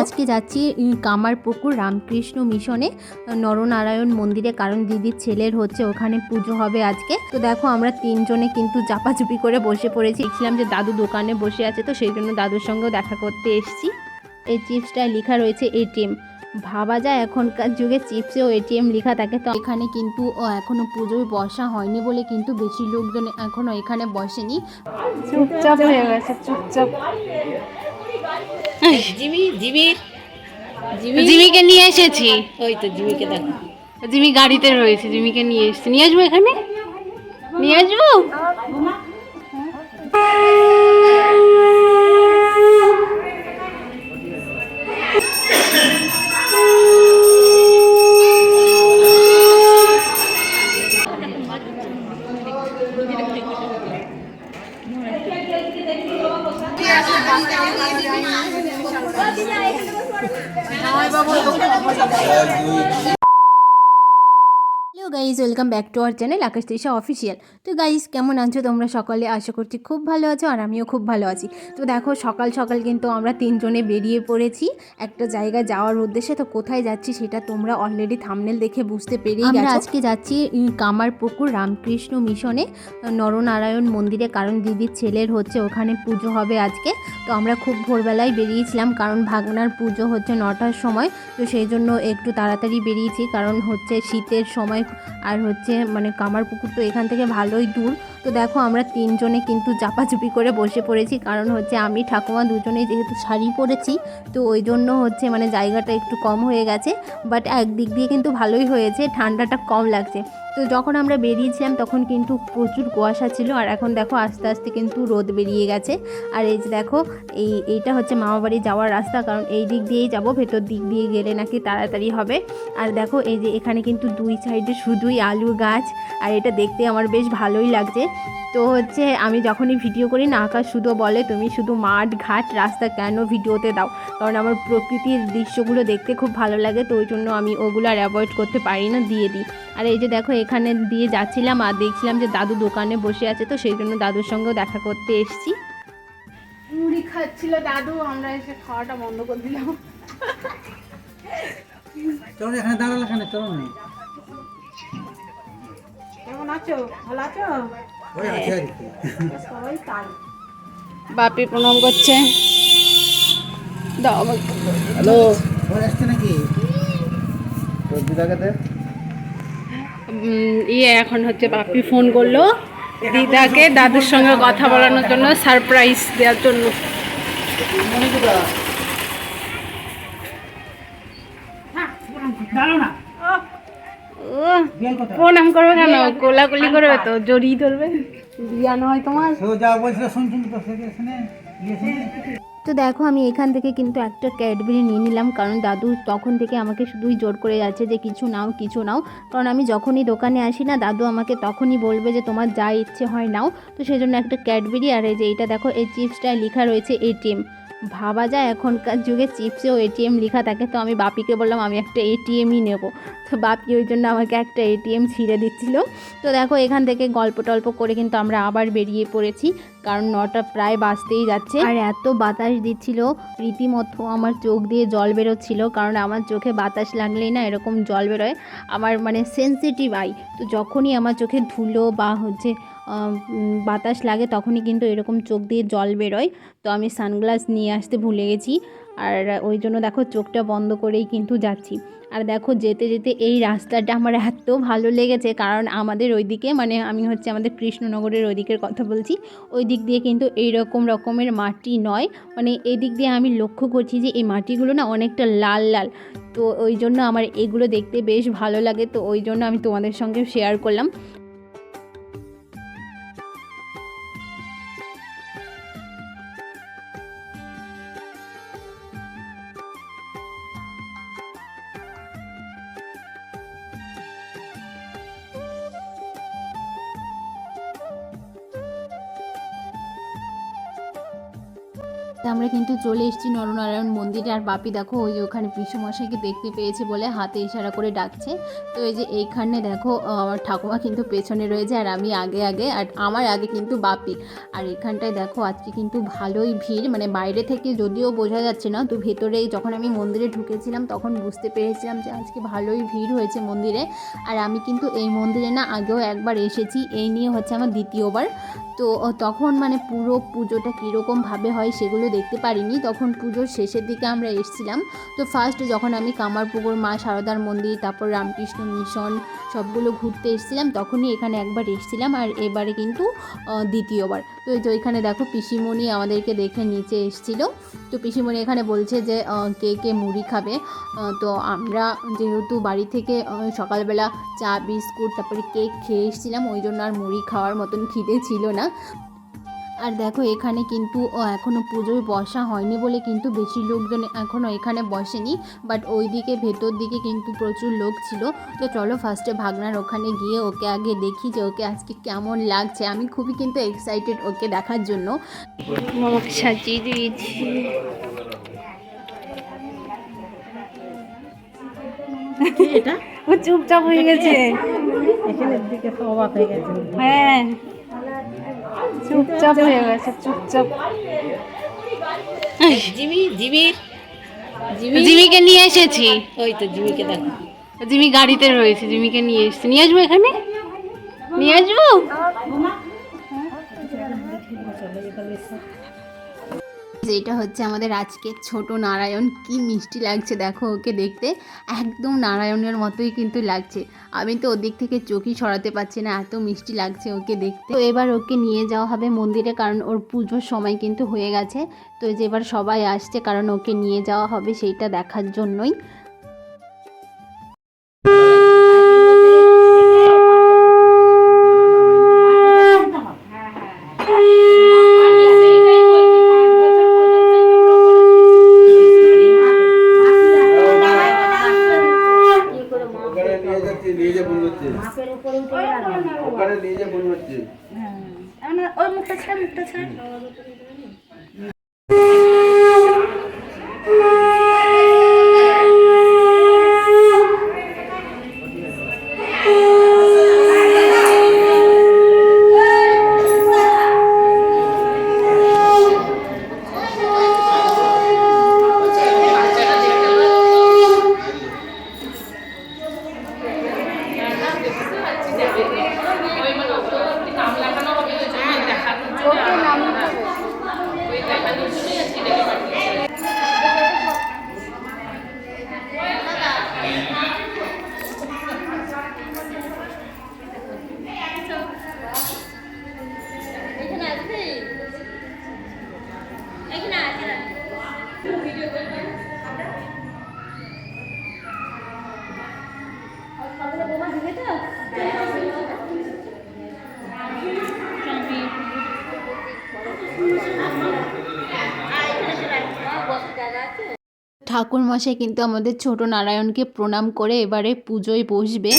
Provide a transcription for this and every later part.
আজকে যাচ্ছি কামারপুকুর রামকৃষ্ণ মিশনে। নরনারায়ণ মন্দিরে কারণ দিদির ছেলের হচ্ছে ওখানে পুজো হবে আজকে। তো দেখো আমরা তিনজনে কিন্তু চাপাচুপি করে বসে পড়েছি। দেখছিলাম যে দাদু দোকানে বসে আছে তো সেই জন্য দাদুর সঙ্গেও দেখা করতে এসেছি। এই চিপসটায় লেখা রয়েছে এটিএম ভাবা যায় এখনকার যুগে চিপসেও এটিএম লেখা থাকে। তো এখানে কিন্তু এখনও পুজোয় বসা হয়নি বলে কিন্তু বেশি লোকজন এখনও এখানে বসেনি। চুপচাপ হয়ে গেছে চুপচাপ। জিমি জিমির জিমিকে নিয়ে এসেছি। ওই তো জিমিকে দেখো। জিমি গাড়িতে রয়েছে জিমিকে নিয়ে এসেছি। নিয়ে আসব এখানে? নিয়ে আসব? Guys welcome back to our channel Akash Trisha official তো গাইজ কেমন আছো তোমরা সকালে? আশা করছি খুব ভালো আছো আর আমিও খুব ভালো আছি। তো দেখো সকাল সকাল কিন্তু আমরা তিনজনে বেরিয়ে পড়েছি একটা জায়গায় যাওয়ার উদ্দেশ্যে। তো কোথায় যাচ্ছি সেটা তোমরা অলরেডি থামনেল দেখে বুঝতে পেরেই আমরা আজকে যাচ্ছি কামারপুকুর রামকৃষ্ণ মিশনে নরনারায়ণ মন্দিরে কারণ দিদির ছেলের হচ্ছে ওখানে পুজো হবে আজকে। তো আমরা খুব ভোরবেলায় বেরিয়েছিলাম কারণ ভাগনার পুজো হচ্ছে নটার সময়। তো সেই জন্য একটু তাড়াতাড়ি বেরিয়েছি কারণ হচ্ছে শীতের সময় আর হচ্ছে মানে কামারপুকুর তো এখান থেকে ভালোই দূর। তো দেখো, আমরা তিনজনে কিন্তু চাপাচুপি করে বসে পড়েছি। কারণ হচ্ছে আমি, ঠাকুমা দুজনেই যেহেতু শাড়ি পরেছি, তো ওই জন্য হচ্ছে মানে জায়গাটা একটু কম হয়ে গেছে। বাট একদিক দিয়ে কিন্তু ভালোই হয়েছে, ঠান্ডাটা কম লাগছে। তো যখন আমরা বেরিয়েছিলাম, তখন কিন্তু প্রচুর কুয়াশা ছিল। আর এখন দেখো, আস্তে আস্তে কিন্তু রোদ বেরিয়ে গেছে। আর এই যে দেখো, এই, এইটা হচ্ছে মামাবাড়ি যাওয়ার রাস্তা। কারণ এই দিক দিয়েই যাব, ভেতর দিক দিয়ে গেলে নাকি তাড়াতাড়ি হবে। আর দেখো, এই যে এখানে কিন্তু দুই সাইডে শুধুই আলু গাছ। আর এটা দেখতে আমার বেশ ভালোই লাগছে। তো হচ্ছে আমি যখনই ভিডিও করি না আকাশ শুধু বলে তুমি শুধু মাঠ ঘাট রাস্তা কেন ভিডিওতে দাও? কারণ আমার প্রকৃতির দৃশ্যগুলো দেখতে খুব ভালো লাগে তো ওই জন্য আমি ওগুলো আর অ্যাভয়েড করতে পারি না দিয়ে দিই। আর এই যে দেখো এখানে দিয়ে যাচ্ছিলাম আর দেখছিলাম যে দাদু দোকানে বসে আছে তো সেই জন্য দাদুর সঙ্গেও দেখা করতে এসেছি। মুড়ি খাচ্ছিল দাদু আমরা এসে খাওয়াটা বন্ধ করে দিলাম। চলো এখানে দাঁড়াল এখানে চলো না। কেমন আছো? ভালো আছো? বাপি প্রণাম করছে। হ্যালো। আসছে নাকি? ইয়ে এখন হচ্ছে বাপি ফোন করল। দিদাকে দাদুর সঙ্গে কথা বলানোর জন্য সারপ্রাইজ দেওয়ার জন্য। দাঁড়াও না। ও প্রণাম করবে কেন? কোলাকুলি করবে তো জড়িয়ে ধরবে। বিয়া নয় তোমার? তো বলছিল শুনে দেখো আমি এখান থেকে কিন্তু একটা ক্যাডবেরি নিয়ে নিলাম কারণ দাদু তখন থেকে আমাকে শুধুই জোর করে যাচ্ছে যে কিছু নাও কিছু নাও। কারণ আমি যখনই দোকানে আসি না দাদু আমাকে তখনই বলবে যে তোমার যা ইচ্ছে হয় নাও। তো সেই জন্য একটা ক্যাডবেরি আর এই যে এইটা দেখো এই চিপসটায় লেখা রয়েছে এটিএম ভাবা যায়, এখনকার যুগে চিপসেও এটিএম লেখা থাকে, তো আমি বাপিকে বললাম, আমি একটা এটিএমই নেব। তো বাপি ওই জন্য আমাকে একটা এটিএম ছিঁড়ে দিচ্ছিল। তো দেখো, এখান থেকে গল্প টল্প করে কিন্তু আমরা আবার বেরিয়ে পড়েছি, কারণ নটা প্রায় বাঁচতেই যাচ্ছে। আর এত বাতাস দিচ্ছিল, রীতিমতো আমার চোখ দিয়ে জল বেরোচ্ছিল, কারণ আমার চোখে বাতাস লাগলেই না এরকম জল বেরোয়। আমার মানে সেন্সিটিভ আই তো যখনই আমার চোখে ধুলো বা হচ্ছে বাতাস লাগে তখনই কিন্তু এরকম চোখ দিয়ে জল বেরোয়। তো আমি সানগ্লাস নিয়ে আসতে ভুলে গেছি। আর ওই জন্য দেখো চোখটা বন্ধ করেই কিন্তু যাচ্ছি। আর দেখো যেতে যেতে এই রাস্তাটা আমার এত ভালো লেগেছে কারণ আমাদের ওইদিকে মানে আমি হচ্ছে আমাদের কৃষ্ণনগরের ওই দিকের কথা বলছি, ওই দিক দিয়ে কিন্তু এই রকম রকমের মাটি নয়। মানে এই দিক দিয়ে আমি লক্ষ্য করছি যে এই মাটিগুলো না অনেকটা লাল লাল। তো ওই জন্য আমার এগুলো দেখতে বেশ ভালো লাগে। তো ওই জন্য আমি তোমাদের সঙ্গে শেয়ার করলাম। তা আমরা কিন্তু চলে এসেছি নরনারায়ণ মন্দিরে। আর বাপি দেখো, ওই ওখানে পিসুমশাইকে দেখতে পেয়েছে বলে হাতে ইশারা করে ডাকছে। তো এই যে এইখানে দেখো, আমার ঠাকুমা কিন্তু পেছনে রয়েছে আর আমি আগে আগে, আর আমার আগে কিন্তু বাপি। আর এখানটায় দেখো, আজকে কিন্তু ভালোই ভিড়। মানে বাইরে থেকে যদিও বোঝা যাচ্ছে না, তো ভেতরে যখন আমি মন্দিরে ঢুকেছিলাম, তখন বুঝতে পেরেছিলাম যে আজকে ভালোই ভিড় হয়েছে মন্দিরে। আর আমি কিন্তু এই মন্দিরে না আগেও একবার এসেছি, এই নিয়ে হচ্ছে আমার দ্বিতীয়বার। তো তখন মানে পুরো পুজোটা কীরকমভাবে হয় সেগুলো দেখতে পারিনি, তখন পুজোর শেষের দিকে আমরা এসেছিলাম। তো ফার্স্ট যখন আমি কামারপুকুর মা সারদার মন্দির, তারপর রামকৃষ্ণ মিশন সবগুলো ঘুরতে এসেছিলাম, তখনই এখানে একবার এসেছিলাম আর এবারে কিন্তু দ্বিতীয়বার। তো এই তো এখানে দেখো পিসিমণি আমাদেরকে দেখে নিচে এসেছিল। তো পিসিমণি এখানে বলছে যে কে কে মুড়ি খাবে। তো আমরা যেহেতু বাড়ি থেকে সকালবেলা চা, বিস্কুট, তারপরে কেক খেয়ে এসেছিলাম, ওই জন্য আর মুড়ি খাওয়ার মতন খিদে ছিল না। আর দেখো এখানে কিন্তু আহ, এখনও পুজোয় বসা হয়নি বলে কিন্তু বেশি লোকজন এখনও এখানে বসেনি। বাট ওই দিকে ভেতর দিকে কিন্তু প্রচুর লোক ছিল। তো চলো ফার্স্টে ভাগনার ওখানে গিয়ে ওকে আগে দেখি যে ওকে আজকে কেমন লাগছে। আমি খুবই কিন্তু এক্সাইটেড ওকে দেখার জন্য। মামাকে সাজিয়ে দিয়েছি। এটা? ও চুপচাপ হয়ে গেছে। এখানের দিকে তো অবাক হয়ে গেছে। হ্যাঁ। চুপচাপ হয়ে গেছে, চুপচাপ। Jimmy জিমির Jimmy. জিমিকে নিয়ে এসেছি। ওই তো জিমিকে দেখো। জিমি গাড়িতে রয়েছে, জিমিকে নিয়ে এসেছি। নিয়ে আসব এখানে? নিয়ে আসব? যেটা হচ্ছে আমাদের আজকে ছোট নারায়ণ। কি মিষ্টি লাগছে দেখো ওকে দেখতে। একদম নারায়ণের মতোই কিন্তু লাগছে। আমি তো ওদিক থেকে চোখই সরাতে পারছি না, এত মিষ্টি লাগছে ওকে দেখতে। তো এবার ওকে নিয়ে যাওয়া হবে মন্দিরে কারণ ওর পুজোর সময় কিন্তু হয়ে গেছে। তো যে এবার সবাই আসছে কারণ ওকে নিয়ে যাওয়া হবে সেইটা দেখার জন্যই। ভুল উপরে ওখানে নিয়ে যে ভুল হচ্ছে। ঠাকুর মশাই কিন্তু আমাদের ছোট নারায়ণকে প্রণাম করে এবারে পুজোয় বসবে।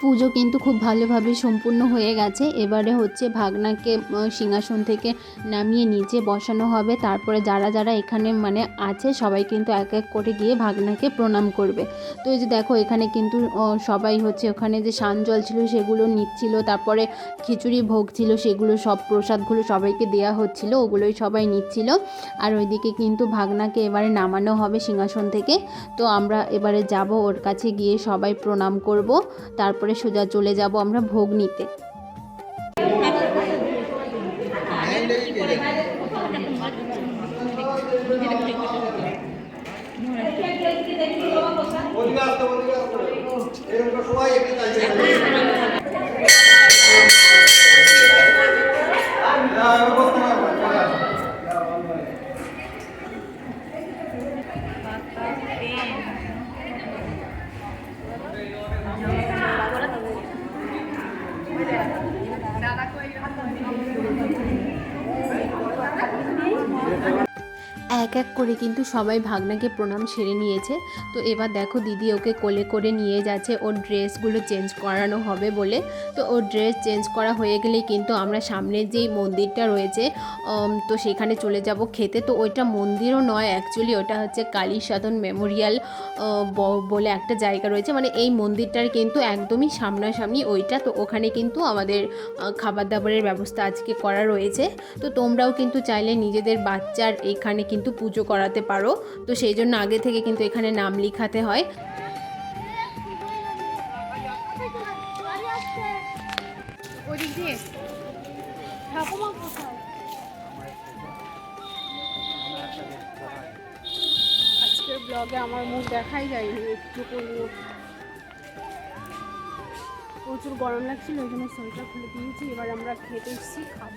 পুজো কিন্তু খুব ভালোভাবে সম্পূর্ণ হয়ে গেছে। এবারে হচ্ছে ভাগনাকে সিংহাসন থেকে নামিয়ে নিচে বসানো হবে। তারপরে যারা যারা এখানে মানে আছে, সবাই কিন্তু এক এক করে গিয়ে ভাগনাকে প্রণাম করবে। তো এই যে দেখো, এখানে কিন্তু সবাই হচ্ছে ওখানে যে সান জল ছিল সেগুলো নিচ্ছিল, তারপরে খিচুড়ি ভোগ ছিল, সেগুলো সব প্রসাদগুলো সবাইকে দেওয়া হচ্ছিল, ওগুলোই সবাই নিচ্ছিল। আর ওইদিকে কিন্তু ভাগনাকে এবারে নামানো হবে সিংহাসন থেকে। তো আমরা এবারে যাব ওর কাছে গিয়ে সবাই প্রণাম করব। তারপরে সোজা চলে যাব আমরা ভোগ নিতে ওদিকে আসতে ওদিকে আসতে এরকম সবাই একটু দাঁড়িয়ে থাকবে। না, এবার বসতে পারবে না, চলে আসো। এক কিন্তু সবাই ভাগনাকে প্রণাম সেরে নিয়েছে। তো এবার দেখো দিদি ওকে কোলে করে নিয়ে যাচ্ছে, ওর ড্রেসগুলো চেঞ্জ করানো হবে বলে। তো ওর ড্রেস চেঞ্জ করা হয়ে গেলেই কিন্তু আমরা সামনে যেই মন্দিরটা রয়েছে তো সেখানে চলে যাব খেতে। তো ওইটা মন্দিরও নয় অ্যাকচুয়ালি ওটা হচ্ছে কালী সাধন মেমোরিয়াল বলে একটা জায়গা রয়েছে। মানে এই মন্দিরটার কিন্তু একদমই সামনাসামনি ওইটা। তো ওখানে কিন্তু আমাদের খাবার দাবারের ব্যবস্থা আজকে করা রয়েছে। তো তোমরাও কিন্তু চাইলে নিজেদের বাচ্চার এখানে কিন্তু পুজো করাতে পারো। তো সেই জন্য আগে থেকে কিন্তু এখানে নাম লিখাতে হয়। আজকের ব্লগে আমার মুখ দেখাই যায়নি, একটু প্রচুর গরম লাগছিল, ওই জন্য সোয়েটার খুলে দিয়েছি। এবার আমরা খেতে এসেছি, খাব।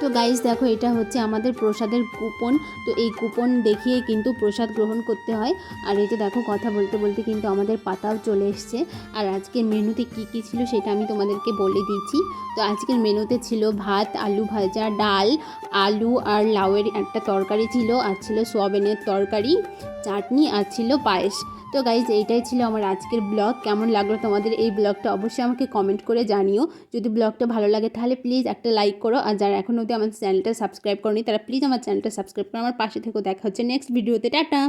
তো গাইস দেখো, এটা হচ্ছে আমাদের প্রসাদের কুপন তো এই কুপন দেখিয়ে কিন্তু প্রসাদ গ্রহণ করতে হয়। আর এই যে দেখো, কথা বলতে বলতে কিন্তু আমাদের পাতাও চলে এসছে। আর আজকের মেনুতে কি কি ছিল সেটা আমি তোমাদেরকে বলে দিচ্ছি। তো আজকের মেনুতে ছিল ভাত, আলু ভাজা, ডাল, আলু আর লাউয়ের একটা তরকারি ছিল। আর ছিল সোয়াবিনের তরকারি, চাটনি আর ছিল পায়েস। তো গাইজ এইটাই ছিল আমার আজকের ব্লগ কেমন লাগল তোমাদের এই ব্লগটা অবশ্যই আমাকে কমেন্ট করে জানিও। যদি ব্লগটা ভালো লাগে তাহলে প্লিজ একটা লাইক করো। আর যারা এখন অবধি আমার চ্যানেলটা সাবস্ক্রাইব করনি, তারা প্লিজ আমার চ্যানেলটা সাবস্ক্রাইব করো। আমার পাশে থেকেও দেখা হচ্ছে নেক্সট ভিডিওতে টাটা!